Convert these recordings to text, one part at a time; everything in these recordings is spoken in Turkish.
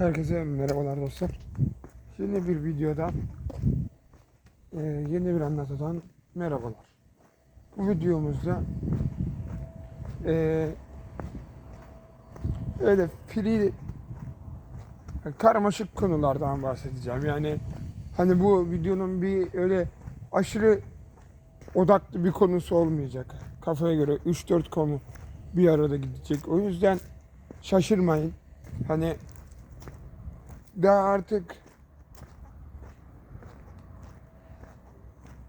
Herkese merhabalar dostlar. Yeni bir videoda e, yeni bir anlatıdan merhabalar. Bu videomuzda e, öyle free karmaşık konulardan bahsedeceğim. Yani hani bu videonun bir öyle aşırı odaklı bir konusu olmayacak. Kafaya göre 3-4 konu bir arada gidecek. O yüzden şaşırmayın. Hani daha artık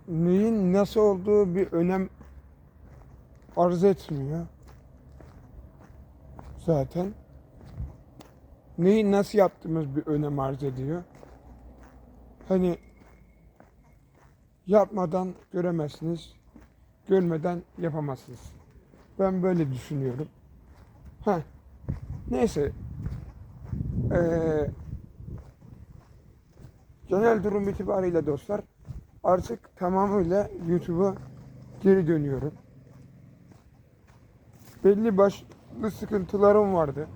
neyin nasıl olduğu bir önem arz etmiyor. Zaten. Neyi nasıl yaptığımız bir önem arz ediyor. Hani yapmadan göremezsiniz, görmeden yapamazsınız. Ben böyle düşünüyorum. Ha. Neyse. Ee, genel durum itibariyle dostlar artık tamamıyla YouTube'a geri dönüyorum. Belli başlı sıkıntılarım vardı.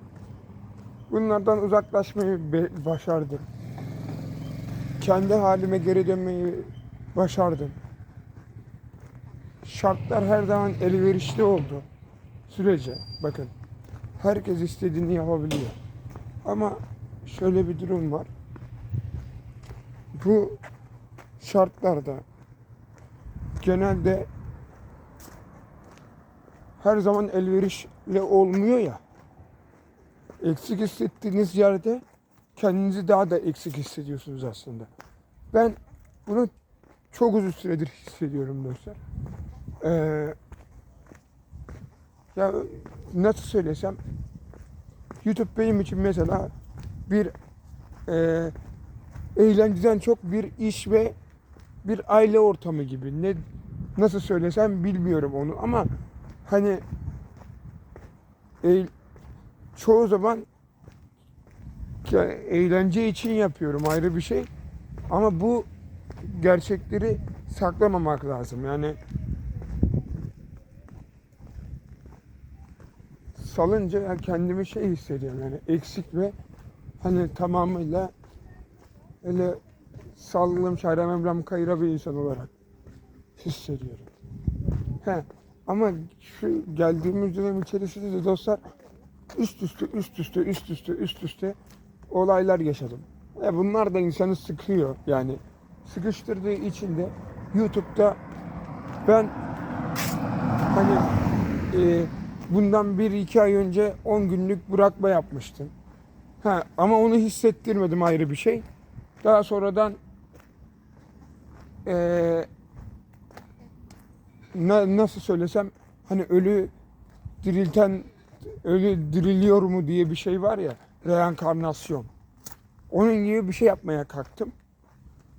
Bunlardan uzaklaşmayı başardım. Kendi halime geri dönmeyi başardım. Şartlar her zaman elverişli oldu. Sürece bakın herkes istediğini yapabiliyor. Ama şöyle bir durum var. Bu şartlarda genelde her zaman elverişli olmuyor ya. Eksik hissettiğiniz yerde kendinizi daha da eksik hissediyorsunuz aslında. Ben bunu çok uzun süredir hissediyorum dostlar. Ee, ya nasıl söylesem YouTube benim için mesela bir e, eğlenceden çok bir iş ve bir aile ortamı gibi. Ne nasıl söylesem bilmiyorum onu ama hani e, çoğu zaman ya, eğlence için yapıyorum ayrı bir şey. Ama bu gerçekleri saklamamak lazım. Yani salınca kendimi şey hissediyorum yani eksik ve hani tamamıyla öyle sallım şahrem emrem kayıra bir insan olarak hissediyorum. He. Ama şu geldiğimiz dönem içerisinde de dostlar üst üste üst üste üst üste üst üste olaylar yaşadım. E bunlar da insanı sıkıyor yani. Sıkıştırdığı için de YouTube'da ben hani e, bundan bir iki ay önce 10 günlük bırakma yapmıştım. Ha, ama onu hissettirmedim ayrı bir şey. Daha sonradan eee na, nasıl söylesem hani ölü dirilten ölü diriliyor mu diye bir şey var ya reenkarnasyon. Onun gibi bir şey yapmaya kalktım.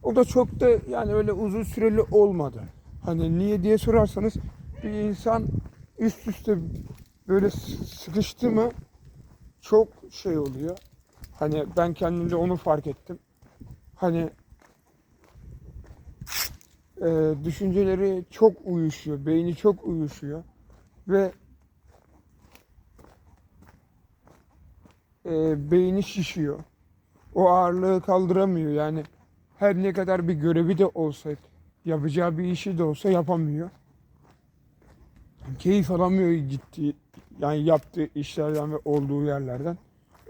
O da çok da yani öyle uzun süreli olmadı. Hani niye diye sorarsanız bir insan üst üste böyle sıkıştı mı çok şey oluyor. Hani ben kendimde onu fark ettim. Hani e, düşünceleri çok uyuşuyor, beyni çok uyuşuyor ve e, beyni şişiyor. O ağırlığı kaldıramıyor yani her ne kadar bir görevi de olsa, yapacağı bir işi de olsa yapamıyor. Keyif alamıyor gittiği, yani yaptığı işlerden ve olduğu yerlerden.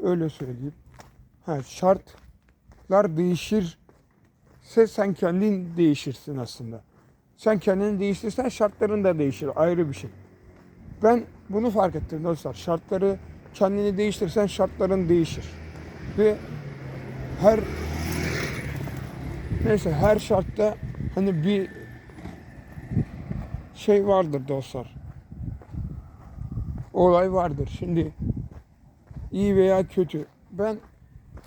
Öyle söyleyeyim. Ha, şartlar değişirse sen kendin değişirsin aslında. Sen kendini değiştirsen şartların da değişir. Ayrı bir şey. Ben bunu fark ettim dostlar. Şartları kendini değiştirsen şartların değişir. Ve her neyse her şartta hani bir şey vardır dostlar. Olay vardır. Şimdi iyi veya kötü. Ben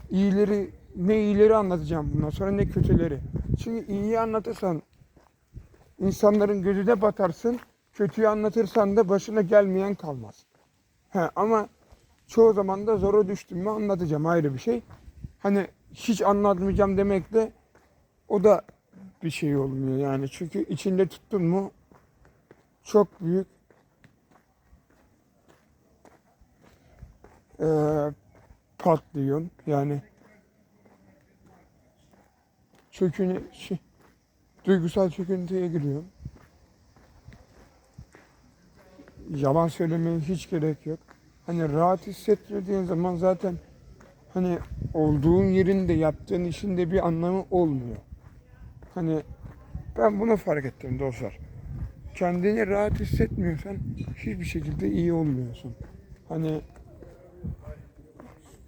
iyileri ne iyileri anlatacağım bundan sonra ne kötüleri. Çünkü iyiyi anlatırsan insanların gözüne batarsın. Kötüyü anlatırsan da başına gelmeyen kalmaz. He, ama çoğu zaman da zora düştüm mü anlatacağım ayrı bir şey. Hani hiç anlatmayacağım demekle o da bir şey olmuyor yani. Çünkü içinde tuttun mu çok büyük eee patlıyorsun. Yani çöküne, şey, duygusal çöküntüye giriyorum. Yalan söylemeye hiç gerek yok. Hani rahat hissetmediğin zaman zaten hani olduğun yerinde yaptığın işin de bir anlamı olmuyor. Hani ben bunu fark ettim dostlar. Kendini rahat hissetmiyorsan hiçbir şekilde iyi olmuyorsun. Hani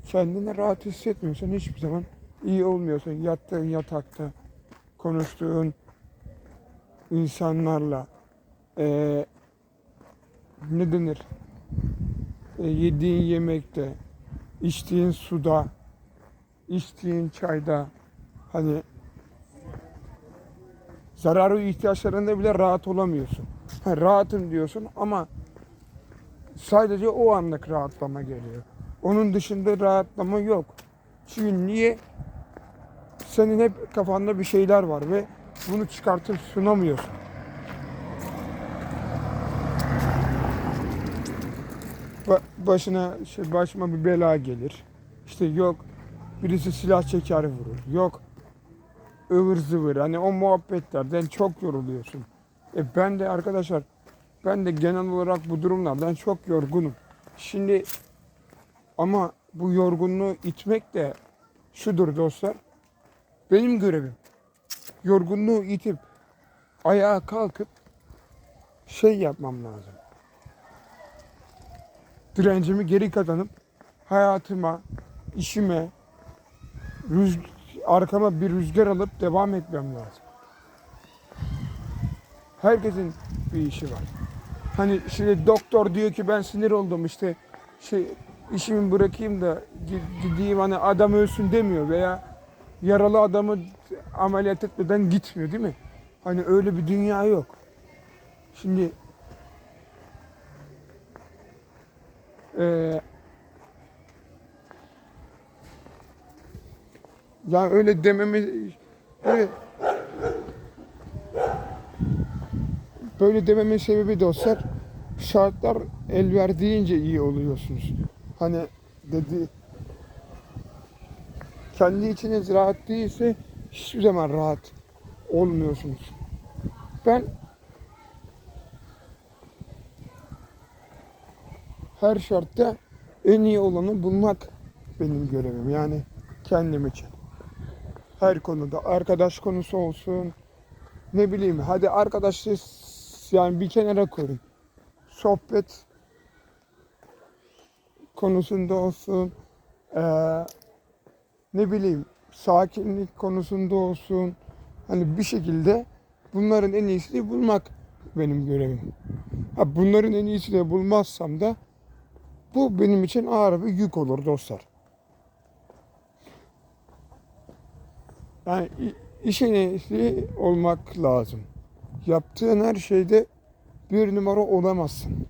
kendini rahat hissetmiyorsan hiçbir zaman iyi olmuyorsun. Yattığın yatakta, konuştuğun insanlarla, eee ne denir? E, yediğin yemekte, içtiğin suda, içtiğin çayda, hani zararı ihtiyaçlarında bile rahat olamıyorsun. Ha, rahatım diyorsun ama sadece o anlık rahatlama geliyor. Onun dışında rahatlama yok. Çünkü niye? Senin hep kafanda bir şeyler var ve bunu çıkartıp sunamıyorsun. Ba- başına işte başıma bir bela gelir. İşte yok birisi silah çeker vurur. Yok ıvır zıvır. Hani o muhabbetlerden çok yoruluyorsun. E ben de arkadaşlar ben de genel olarak bu durumlardan çok yorgunum. Şimdi ama bu yorgunluğu itmek de şudur dostlar. Benim görevim. Yorgunluğu itip ayağa kalkıp şey yapmam lazım. Direncimi geri kazanıp hayatıma, işime, arkama bir rüzgar alıp devam etmem lazım. Herkesin bir işi var. Hani şimdi doktor diyor ki ben sinir oldum işte şey işimi bırakayım da gi- gideyim hani adam ölsün demiyor veya yaralı adamı ameliyat etmeden gitmiyor değil mi? Hani öyle bir dünya yok. Şimdi eee ya öyle dememi öyle böyle dememin sebebi dostlar şartlar el verdiğince iyi oluyorsunuz. Hani dedi kendi içiniz rahat değilse hiçbir zaman rahat olmuyorsunuz. Ben her şartta en iyi olanı bulmak benim görevim. Yani kendim için. Her konuda arkadaş konusu olsun. Ne bileyim hadi arkadaşlığı yani bir kenara koyun. Sohbet konusunda olsun. eee, ne bileyim sakinlik konusunda olsun. Hani bir şekilde bunların en iyisini bulmak benim görevim. Ha, bunların en iyisini bulmazsam da bu benim için ağır bir yük olur dostlar. Yani işin ehli olmak lazım. Yaptığın her şeyde bir numara olamazsın.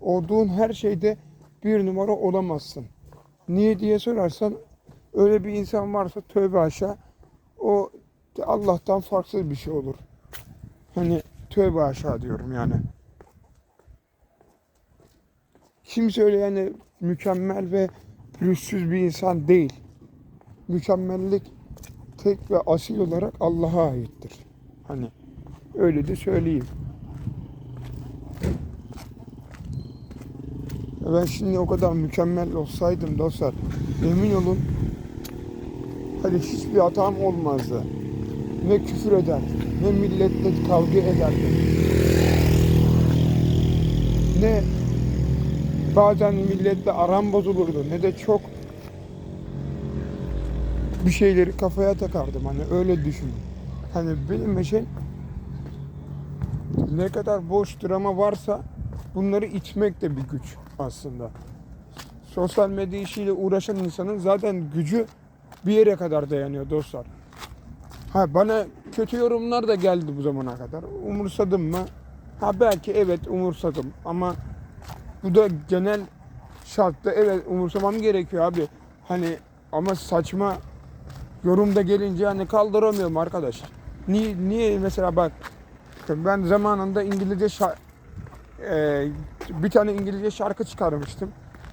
Olduğun her şeyde bir numara olamazsın. Niye diye sorarsan öyle bir insan varsa tövbe aşağı o Allah'tan farksız bir şey olur. Hani tövbe aşağı diyorum yani. Kimse öyle yani mükemmel ve pürüzsüz bir insan değil. Mükemmellik tek ve asil olarak Allah'a aittir. Hani öyle de söyleyeyim. Ben şimdi o kadar mükemmel olsaydım dostlar emin olun hani hiçbir hatam olmazdı. Ne küfür ederdim, ne milletle kavga ederdim. Ne bazen milletle aram bozulurdu ne de çok bir şeyleri kafaya takardım hani öyle düşün. Hani benim için ne kadar boş drama varsa bunları içmek de bir güç aslında. Sosyal medya işiyle uğraşan insanın zaten gücü bir yere kadar dayanıyor dostlar. Ha bana kötü yorumlar da geldi bu zamana kadar. Umursadım mı? Ha belki evet umursadım ama bu da genel şartta evet umursamam gerekiyor abi. Hani ama saçma yorumda gelince hani kaldıramıyorum arkadaş. Niye, niye mesela bak ben zamanında İngilizce şa- e, bir tane İngilizce şarkı çıkarmıştım.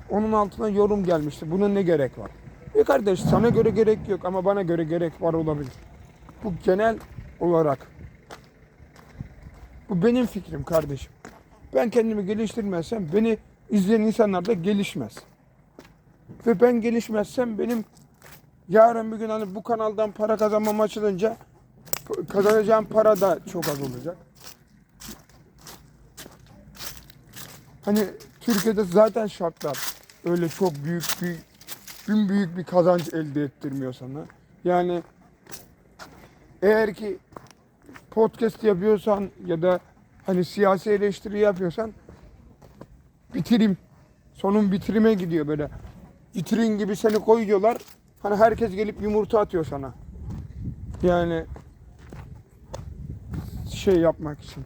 Onun altına yorum gelmişti. Buna ne gerek var? E kardeş sana göre gerek yok ama bana göre gerek var olabilir. Bu genel olarak. Bu benim fikrim kardeşim. Ben kendimi geliştirmezsem beni izleyen insanlar da gelişmez. Ve ben gelişmezsem benim yarın bir gün hani bu kanaldan para kazanmam açılınca kazanacağım para da çok az olacak. Hani Türkiye'de zaten şartlar öyle çok büyük bir gün büyük bir kazanç elde ettirmiyor sana. Yani eğer ki podcast yapıyorsan ya da hani siyasi eleştiri yapıyorsan bitirim. Sonun bitirime gidiyor böyle. Vitrin gibi seni koyuyorlar. Hani herkes gelip yumurta atıyor sana. Yani şey yapmak için.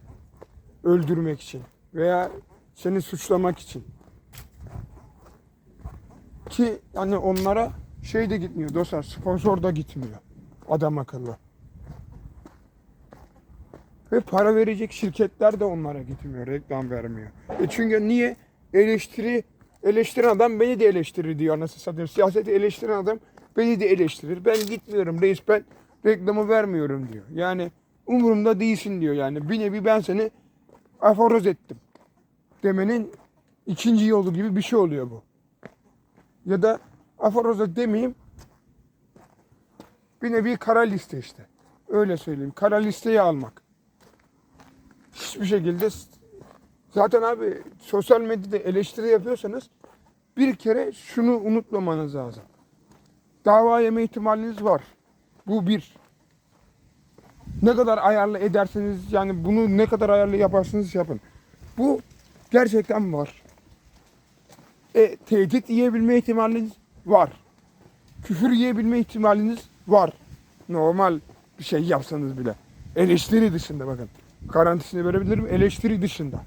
Öldürmek için. Veya seni suçlamak için. Ki hani onlara şey de gitmiyor dostlar. Sponsor da gitmiyor. Adam akıllı. Ve para verecek şirketler de onlara gitmiyor, reklam vermiyor. E çünkü niye? Eleştiri, eleştiren adam beni de eleştirir diyor anasını satayım. Siyaseti eleştiren adam beni de eleştirir. Ben gitmiyorum reis ben reklamı vermiyorum diyor. Yani umurumda değilsin diyor yani. Bir nevi ben seni aforoz ettim. Demenin ikinci yolu gibi bir şey oluyor bu. Ya da aforoz demeyeyim. Bir nevi kara liste işte. Öyle söyleyeyim. Kara listeye almak hiçbir şekilde zaten abi sosyal medyada eleştiri yapıyorsanız bir kere şunu unutmamanız lazım. Dava yeme ihtimaliniz var. Bu bir. Ne kadar ayarlı ederseniz yani bunu ne kadar ayarlı yaparsınız yapın. Bu gerçekten var. E, tehdit yiyebilme ihtimaliniz var. Küfür yiyebilme ihtimaliniz var. Normal bir şey yapsanız bile. Eleştiri dışında bakın garantisini verebilirim eleştiri dışında.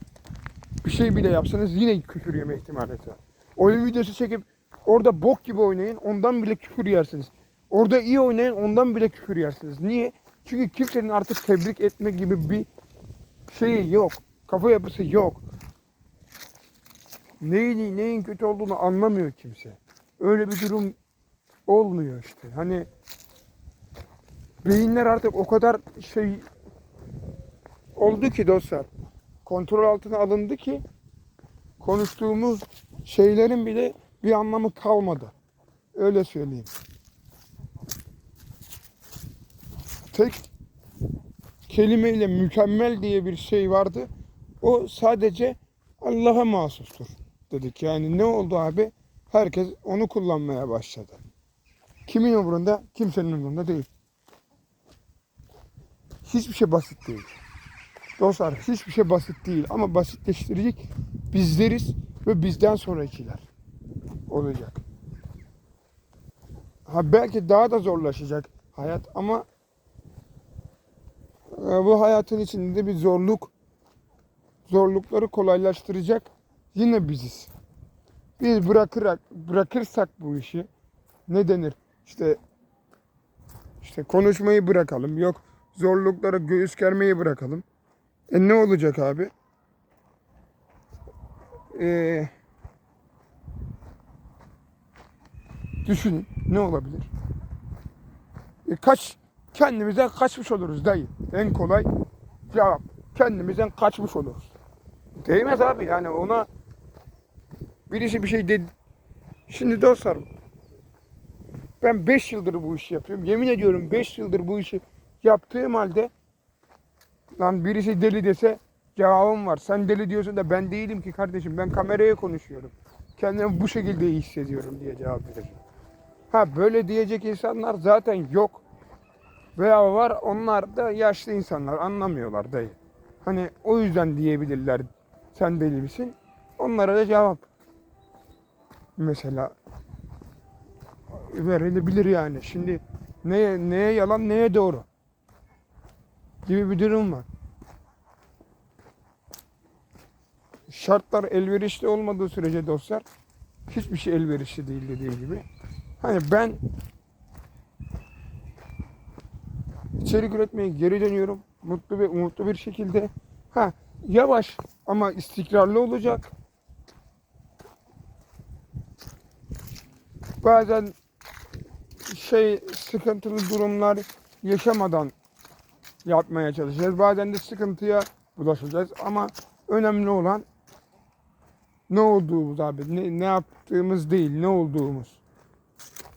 Bir şey bile yapsanız yine küfür yeme ihtimaliniz var. Oyun videosu çekip orada bok gibi oynayın ondan bile küfür yersiniz. Orada iyi oynayın ondan bile küfür yersiniz. Niye? Çünkü kimsenin artık tebrik etme gibi bir şeyi yok. Kafa yapısı yok. Neyin neyin kötü olduğunu anlamıyor kimse. Öyle bir durum olmuyor işte. Hani beyinler artık o kadar şey oldu ki dostlar. Kontrol altına alındı ki konuştuğumuz şeylerin bile bir anlamı kalmadı. Öyle söyleyeyim. Tek kelimeyle mükemmel diye bir şey vardı. O sadece Allah'a mahsustur dedik. Yani ne oldu abi? Herkes onu kullanmaya başladı. Kimin umurunda? Kimsenin umurunda değil. Hiçbir şey basit değil. Dostlar hiçbir şey basit değil ama basitleştirecek bizleriz ve bizden sonrakiler olacak. Ha belki daha da zorlaşacak hayat ama e, bu hayatın içinde bir zorluk zorlukları kolaylaştıracak yine biziz. Biz bırakırak bırakırsak bu işi ne denir? İşte işte konuşmayı bırakalım. Yok zorluklara göğüs germeyi bırakalım. E ne olacak abi? Ee, düşünün ne olabilir? E kaç kendimizden kaçmış oluruz dayı. En kolay cevap. Kendimizden kaçmış oluruz. Değmez abi yani ona birisi bir şey dedi. Şimdi dostlar ben 5 yıldır bu işi yapıyorum. Yemin ediyorum 5 yıldır bu işi yaptığım halde Lan birisi deli dese cevabım var. Sen deli diyorsun da ben değilim ki kardeşim. Ben kameraya konuşuyorum. Kendimi bu şekilde iyi hissediyorum diye cevap veririm. Ha böyle diyecek insanlar zaten yok. Veya var onlar da yaşlı insanlar anlamıyorlar dayı. Hani o yüzden diyebilirler sen deli misin? Onlara da cevap. Mesela verilebilir yani. Şimdi neye, neye yalan neye doğru gibi bir durum var. Şartlar elverişli olmadığı sürece dostlar hiçbir şey elverişli değil dediğim gibi. Hani ben içerik üretmeye geri dönüyorum. Mutlu ve umutlu bir şekilde. Ha yavaş ama istikrarlı olacak. Bazen şey sıkıntılı durumlar yaşamadan yapmaya çalışacağız. Bazen de sıkıntıya bulaşacağız ama önemli olan ne olduğumuz abi. Ne, ne yaptığımız değil, ne olduğumuz.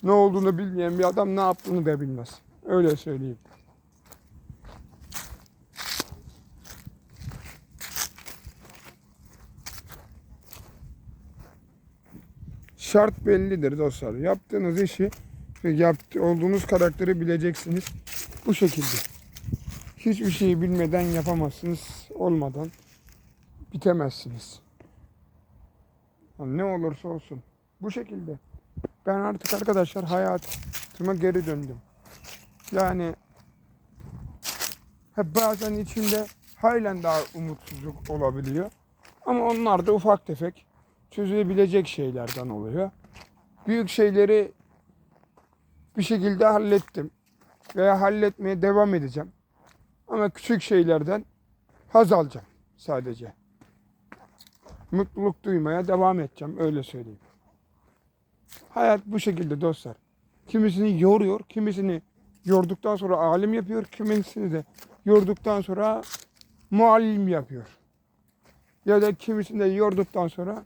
Ne olduğunu bilmeyen bir adam ne yaptığını da bilmez. Öyle söyleyeyim. Şart bellidir dostlar. Yaptığınız işi yaptı, olduğunuz karakteri bileceksiniz. Bu şekilde. Hiçbir şeyi bilmeden yapamazsınız. Olmadan bitemezsiniz. Yani ne olursa olsun. Bu şekilde. Ben artık arkadaşlar hayatıma geri döndüm. Yani hep bazen içimde halen daha umutsuzluk olabiliyor. Ama onlar da ufak tefek çözülebilecek şeylerden oluyor. Büyük şeyleri bir şekilde hallettim veya halletmeye devam edeceğim. Ama küçük şeylerden haz alacağım sadece. Mutluluk duymaya devam edeceğim öyle söyleyeyim. Hayat bu şekilde dostlar. Kimisini yoruyor, kimisini yorduktan sonra alim yapıyor, kimisini de yorduktan sonra muallim yapıyor. Ya da kimisini de yorduktan sonra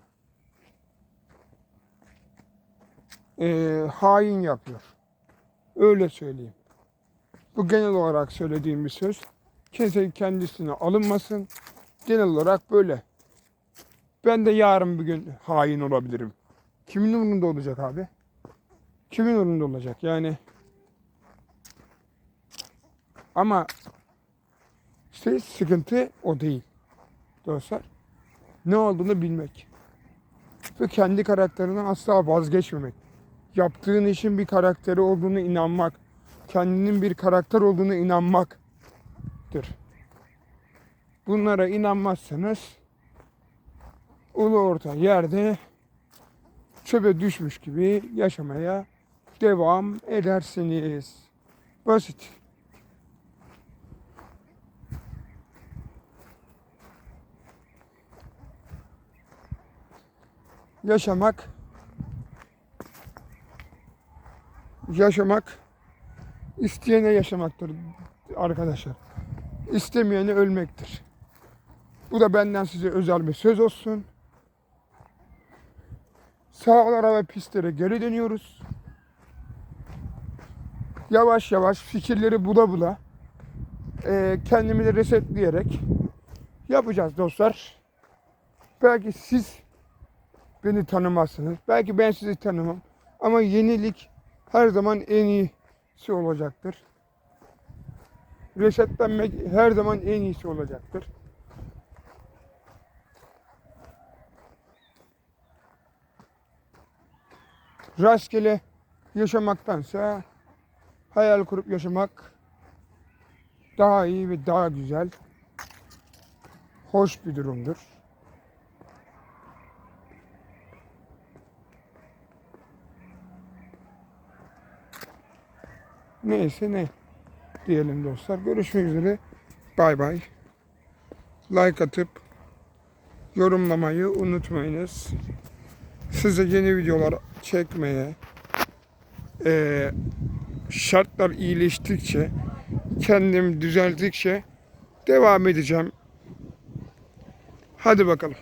eee, hain yapıyor. Öyle söyleyeyim. Bu genel olarak söylediğim bir söz. Kimse kendisine alınmasın. Genel olarak böyle. Ben de yarın bir gün hain olabilirim. Kimin umurunda olacak abi? Kimin umurunda olacak? Yani ama işte sıkıntı o değil. Dostlar. Ne olduğunu bilmek. Ve kendi karakterinden asla vazgeçmemek. Yaptığın işin bir karakteri olduğunu inanmak. Kendinin bir karakter olduğunu inanmaktır. Bunlara inanmazsanız ulu orta yerde çöpe düşmüş gibi yaşamaya devam edersiniz. Basit. Yaşamak yaşamak isteyene yaşamaktır arkadaşlar. İstemeyene ölmektir. Bu da benden size özel bir söz olsun. Sağlara ve pistlere geri dönüyoruz. Yavaş yavaş fikirleri bula bula eee kendimizi resetleyerek yapacağız dostlar. Belki siz beni tanımazsınız. Belki ben sizi tanımam. Ama yenilik her zaman en iyisi olacaktır. Resetlenmek her zaman en iyisi olacaktır. Rastgele yaşamaktansa hayal kurup yaşamak daha iyi ve daha güzel, hoş bir durumdur. Neyse ne diyelim dostlar. Görüşmek üzere. Bay bay. Like atıp yorumlamayı unutmayınız. Size yeni videolar çekmeye eee, şartlar iyileştikçe kendim düzeldikçe devam edeceğim. Hadi bakalım.